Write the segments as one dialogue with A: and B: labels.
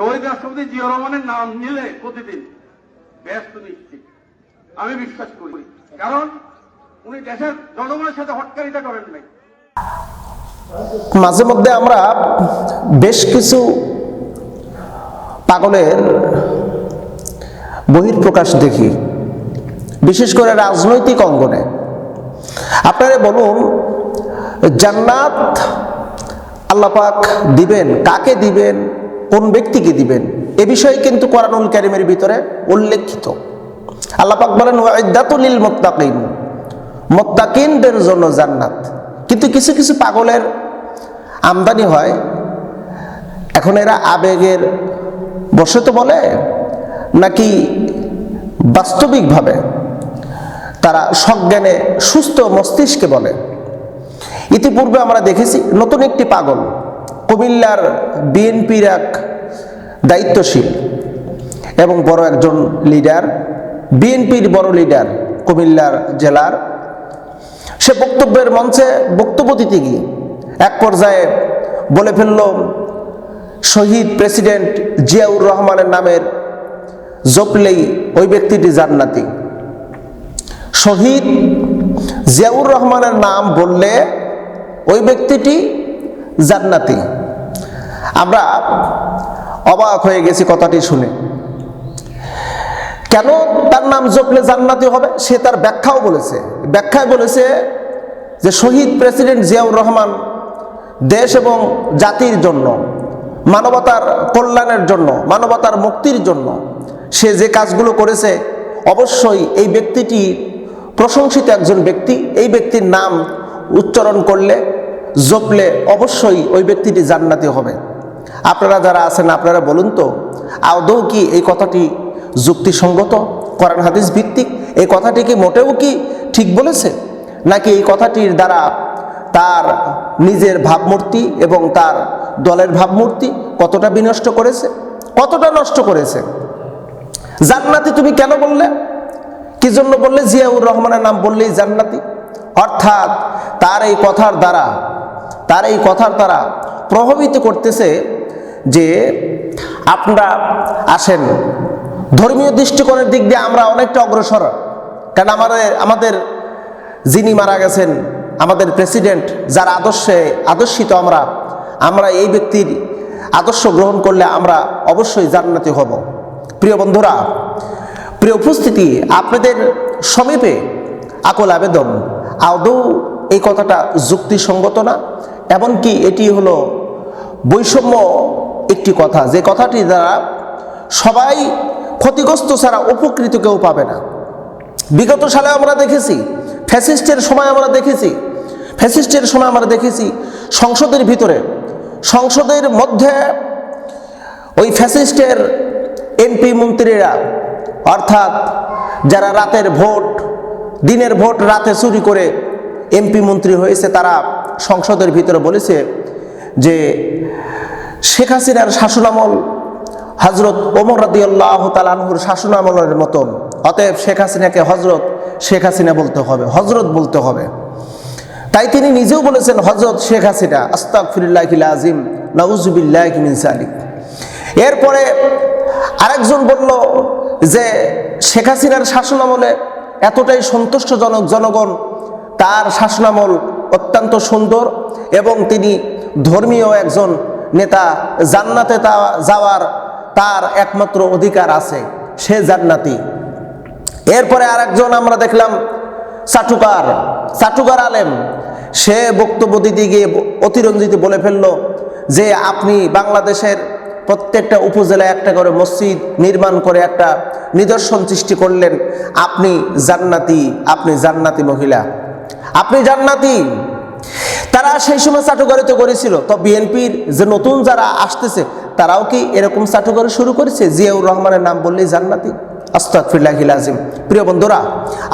A: শহীদ রাষ্ট্রপতি জিয়া রহমানের নাম নিলে প্রতিদিন ব্যস্ত নিশ্চিত। আমি বিশ্বাস করি। কারণ উনি দেশের জনগণের সাথে হটকারিতা করেন নাই।
B: মাঝে মধ্যে আমরা বেশ কিছু পাগলের বহির্প্রকাশ দেখি, বিশেষ করে রাজনৈতিক অঙ্গনে। আপনারা বলুন, জান্নাত আল্লাপাক দিবেন, কাকে দিবেন? কোন ব্যক্তিকে দিবেন? এ বিষয়ে কিন্তু কোরআনুল কারিমের ভিতরে উল্লেখিত। আল্লাপাক বলেন ওয়াইদাতুলিল মুত্তাকিন। মোত্তাকিনদের জন্য জান্নাত। কিন্তু কিছু কিছু পাগলের আমদানি হয়। এখন এরা আবেগের বসে তো বলে, নাকি বাস্তবিকভাবে তারা সজ্ঞানে সুস্থ মস্তিষ্কে বলে? ইতিপূর্বে আমরা দেখেছি, নতুন একটি পাগল, কুমিল্লার বিএনপির এক দায়িত্বশীল এবং বড় একজন লিডার, বিএনপির বড় লিডার কুমিল্লার জেলার। সে বক্তব্যের মঞ্চে বক্তব্য দিতে গিয়ে এক পর্যায়ে বলে ফেলল, শহীদ প্রেসিডেন্ট জিয়াউর রহমানের নামের জপলেই ওই ব্যক্তিটি জান্নাতি। শহীদ জিয়াউর রহমানের নাম বললে ওই ব্যক্তিটি জান্নাতি। আমরা অবাক হয়ে গেছি কথাটি শুনে। কেন তার নাম জপলে জান্নাতি হবে? সে তার ব্যাখ্যাও বলেছে। ব্যাখ্যায় বলেছে যে শহীদ প্রেসিডেন্ট জিয়াউর রহমান দেশ এবং জাতির জন্য, মানবতার কল্যাণের জন্য, মানবতার মুক্তির জন্য সে যে কাজগুলো করেছে, অবশ্যই এই ব্যক্তিটি প্রশংসিত একজন ব্যক্তি। এই ব্যক্তির নাম উচ্চারণ করলে, জপলে অবশ্যই ওই ব্যক্তিটি জান্নাতি হবে। আপনারা যারা আছেন, আপনারা বলুন তো, আদৌ কি এই কথাটি যুক্তিসঙ্গত? কোরআন হাদিস ভিত্তিক। এই কথাটি কি মোটেও কি ঠিক বলেছে? নাকি এই কথাটির দ্বারা তার নিজের ভাবমূর্তি এবং তার দলের ভাবমূর্তি কতটা বিনষ্ট করেছে? কতটা নষ্ট করেছে? জান্নাতি তুমি কেন বললে? কি জন্য বললে? জিয়াউর রহমানের নাম বললেই জান্নাতি। অর্থাৎ তার এই কথার দ্বারা, তার এই কথার দ্বারা প্রভাবিত করতেছে যে আপনারা আসেন, ধর্মীয় দৃষ্টিকোণের দিক দিয়ে আমরা অনেকটা অগ্রসর। কারণ আমাদের আমাদের যিনি মারা গেছেন, আমাদের প্রেসিডেন্ট, যার আদর্শে আদর্শিত আমরা আমরা এই ব্যক্তির আদর্শ গ্রহণ করলে আমরা অবশ্যই জান্নাতি হব। প্রিয় বন্ধুরা, প্রিয় উপস্থিতি, আপনাদের সমীপে আকল আবেদন। আদৌ এই কথাটা যুক্তিসঙ্গত না? এমনকি এটি হলো বৈষম্য একটি কথা, যে কথাটি দ্বারা সবাই ক্ষতিগ্রস্ত ছাড়া উপকৃত কেউ পাবে না। বিগত সালে আমরা দেখেছি, ফ্যাসিস্টের সময় আমরা দেখেছি, ফ্যাসিস্টের সময় আমরা দেখেছি, সংসদের ভিতরে, সংসদের মধ্যে ওই ফ্যাসিস্টের এমপি মন্ত্রীরা, অর্থাৎ যারা রাতের ভোট, দিনের ভোট রাতে চুরি করে এমপি মন্ত্রী হয়েছে, তারা সংসদের ভিতরে বলেছে যে শেখ হাসিনার শাসনামল হজরত ওমর রাদিয়াল্লাহ তালানহুর শাসনামলের মতন। অতএব শেখ হাসিনাকে হজরত শেখ হাসিনা বলতে হবে হজরত বলতে হবে। তাই তিনি নিজেও বলেছেন হজরত শেখ হাসিনা আস্তাক ফিরুল্লাহ আজিম নউজুবিল্লাহ মিন সালিক। এরপরে আরেকজন বলল যে, শেখ হাসিনার শাসনামলে এতটাই সন্তুষ্টজনক জনগণ, তার শাসনামল অত্যন্ত সুন্দর এবং তিনি ধর্মীয় একজন নেতা, জান্নাতে যাওয়ার তার একমাত্র অধিকার আছে, সে জান্নাতি। এরপরে আরেকজন আমরা দেখলাম চাটুকার চাটুকার আলেম। সে বক্তব্য দিতে গিয়ে অতিরঞ্জিত বলে ফেলল যে, আপনি বাংলাদেশের প্রত্যেকটা উপজেলায় একটা করে মসজিদ নির্মাণ করে একটা নিদর্শন সৃষ্টি করলেন। আপনি জান্নাতি আপনি জান্নাতি মহিলা। আপনি জান্নাতি তারা সেই সময় চাটুকারিত করেছিল, তো বিএনপির যে নতুন যারা আসতেছে, তারাও কি এরকম চাটুকারি শুরু করেছে? জিয়াউর রহমানের নাম বললেই জান্নাতি। আস্তাকফিল্লাহিল আজিম প্রিয় বন্ধুরা,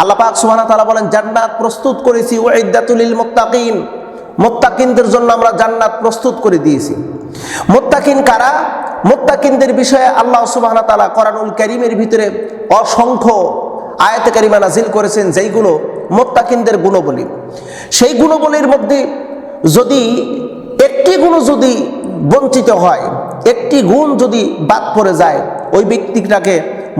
B: আল্লাহ পাক সুবহানাহু ওয়া তাআলা বলেন, জান্নাত প্রস্তুত করেছি ওয়াইদাতুল লিল মুত্তাকিন। মুত্তাকিনদের জন্য আমরা জান্নাত প্রস্তুত করে দিয়েছি। মুত্তাকিন কারা? মুত্তাকিনদের বিষয়ে আল্লাহ সুবহানাহু ওয়া তাআলা কোরআনুল কারীমের ভিতরে অসংখ্য আয়াতে কারিমা নাজিল করেছেন, যেইগুলো মোত্তাকিনদের গুণবলী। সেই গুণবলীর মধ্যে যদি একটি গুণ যদি বঞ্চিত হয়, একটি গুণ যদি বাদ পড়ে যায়, ওই ব্যক্তিটাকে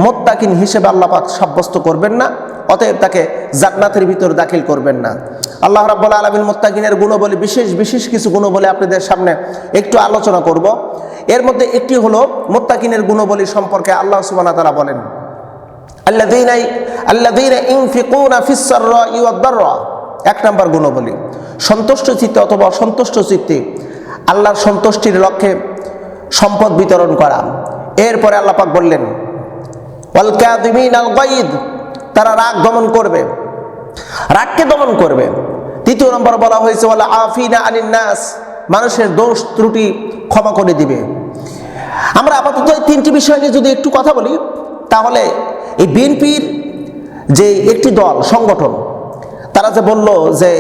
B: মোত্তাকিন হিসেবে আল্লাপাক সাব্যস্ত করবেন না, অতএব তাকে জান্নাতের ভিতর দাখিল করবেন না। আল্লাহ রাব্বুল আলমিন মোত্তাকিনের গুণবলী, বিশেষ বিশেষ কিছু গুণবলী আপনাদের সামনে একটু আলোচনা করব। এর মধ্যে একটি হলো মোত্তাকিনের গুণবলী সম্পর্কে আল্লাহ সুবানা তারা বলেন আল্লাহ এক নম্বর গুণবলী। সন্তুষ্ট চিত্তে অথবা অসন্তুষ্ট চিত্তে আল্লাহর সন্তুষ্টির লক্ষ্যে সম্পদ বিতরণ করা। এরপরে আল্লাহ পাক বললেন তারা রাগ দমন করবে। রাগকে দমন করবে। তৃতীয় নম্বর বলা হয়েছে, ওয়াল আফিনা আনিন নাস মানুষের দোষ ত্রুটি ক্ষমা করে দিবে। আমরা আপাতত এই তিনটি বিষয় নিয়ে যদি একটু কথা বলি, তাহলে এই বিএনপির যে একটি দল, সংগঠন, তারা যে বলল যে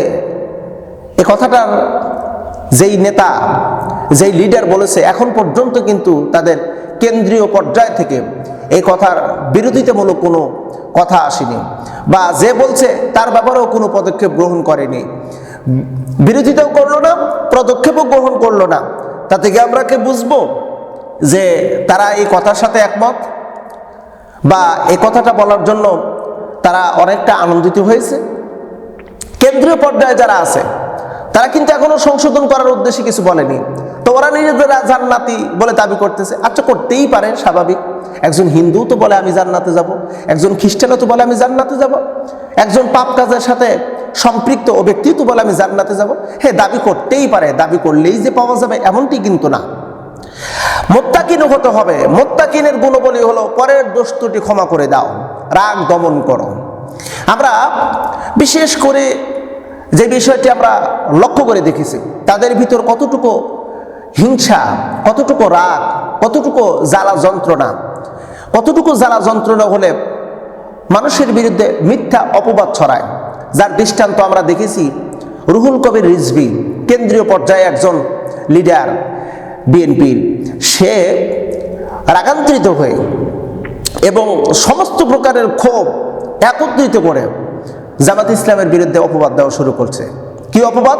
B: কথাটার যেই নেতা, যেই লিডার বলেছে, এখন পর্যন্ত কিন্তু তাদের কেন্দ্রীয় পর্যায় থেকে এই কথার বিরোধিতামূলক কোনো কথা আসেনি বা যে বলছে তার ব্যাপারেও কোনো পদক্ষেপ গ্রহণ করেনি। বিরোধিতাও করল না, পদক্ষেপও গ্রহণ করল না। তা থেকে আমরা কি বুঝব যে তারা এই কথার সাথে একমত? বা এই কথাটা বলার জন্য তারা অনেকটা আনন্দিত হয়েছে? কেন্দ্রীয় পর্যায়ে যারা আছে তারা কিন্তু এখনও সংশোধন করার উদ্দেশ্যে কিছু বলেনি। তো ওরা নিজেদের জান্নাতি বলে দাবি করতেছে। আচ্ছা করতেই পারে, স্বাভাবিক। একজন হিন্দু তো বলে, আমি জান্নাতে যাব। একজন খ্রিস্টানও তো বলে, আমি জান্নাতে যাব। একজন পাপ কাজের সাথে সম্পৃক্ত ও ব্যক্তি তো বলে, আমি জান্নাতে যাব। হ্যাঁ দাবি করতেই পারে। দাবি করলেই যে পাওয়া যাবে, এমনটি কিন্তু না। মোত্তাকিন হতে হবে। মোত্তাকিনের গুণবলী হলো, পরের দোষ ক্ষমা করে দাও। রাগ দমন করো। আমরা বিশেষ করে যে বিষয়টি আমরা লক্ষ্য করে দেখেছি, তাদের ভিতর কতটুকু হিংসা, কতটুকু রাগ, কতটুকু জ্বালা যন্ত্রণা, কতটুকু জ্বালা যন্ত্রণা হলে মানুষের বিরুদ্ধে মিথ্যা অপবাদ ছড়ায়। যার দৃষ্টান্ত আমরা দেখেছি রুহুল কবির রিজভি, কেন্দ্রীয় পর্যায়ে একজন লিডার বিএনপির। সে রাগান্তরিত হয়ে এবং সমস্ত প্রকারের ক্ষোভ একত্রিত করে জামাত ইসলামের বিরুদ্ধে অপবাদ দেওয়া শুরু করছে। কি অপবাদ?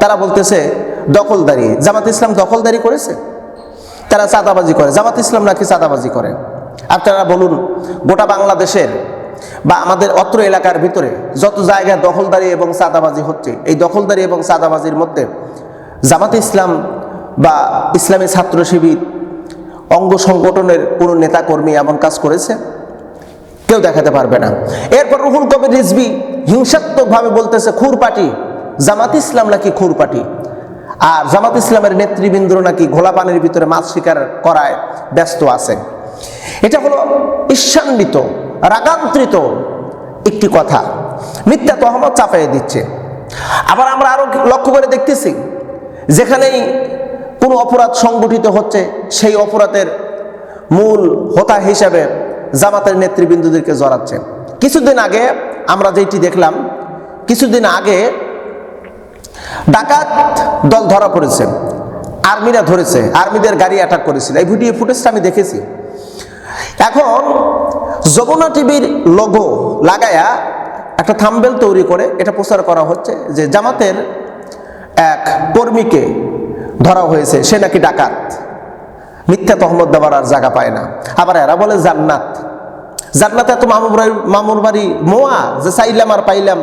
B: তারা বলতেছে, দখলদারি। জামাত ইসলাম দখলদারি করেছে? তারা চাঁদাবাজি করে। জামাত ইসলাম নাকি চাঁদাবাজি করে? আপনারা বলুন, গোটা বাংলাদেশের বা আমাদের অত্র এলাকার ভিতরে যত জায়গায় দখলদারি এবং চাঁদাবাজি হচ্ছে, এই দখলদারি এবং চাঁদাবাজির মধ্যে জামাত ইসলাম বা ইসলামী ছাত্র শিবির অঙ্গ সংগঠনের কোনো নেতাকর্মী এমন কাজ করেছে? কেউ দেখাতে পারবে না। এরপর রুহুল কবির রিজবি হিংসাত্মকভাবে বলতেছে খুর পার্টি জামাত ইসলাম নাকি খুর পার্টি আর জামাত ইসলামের নেতৃবৃন্দ নাকি ঘোলা পানির ভিতরে মাছ শিকার করায় ব্যস্ত আছে। এটা হলো ঈর্ষান্বিত রাগান্তরিত একটি কথা। মিথ্যা তহমত চাপাইয়ে দিচ্ছে। আবার আমরা আরও লক্ষ্য করে দেখতেছি, যেখানেই কোনো অপরাধ সংগঠিত হচ্ছে, সেই অপরাধের মূল হোতা হিসাবে জামাতের নেতৃবৃন্দদেরকে জড়াচ্ছে কিছুদিন আগে আমরা যেটি দেখলাম, কিছুদিন আগে ডাকাত দল ধরা পড়েছে, আর্মিরা ধরেছে, আর্মিদের গাড়ি অ্যাটাক করেছিল। এই ভিডিও ফুটেজটা আমি দেখেছি। এখন যমুনা টিভির লোগো লাগায়া একটা থাম্বেল তৈরি করে এটা প্রচার করা হচ্ছে যে জামাতের এক কর্মীকে ধরা হয়েছে, সে নাকি ডাকাত। মিথ্যা তহমত দেওয়ার আর জায়গা পায় না। আবার এরা বলে জান্নাত। জান্নাতে এত মামুর মামুর বাড়ি মোয়া, যে চাইলাম আর পাইলাম।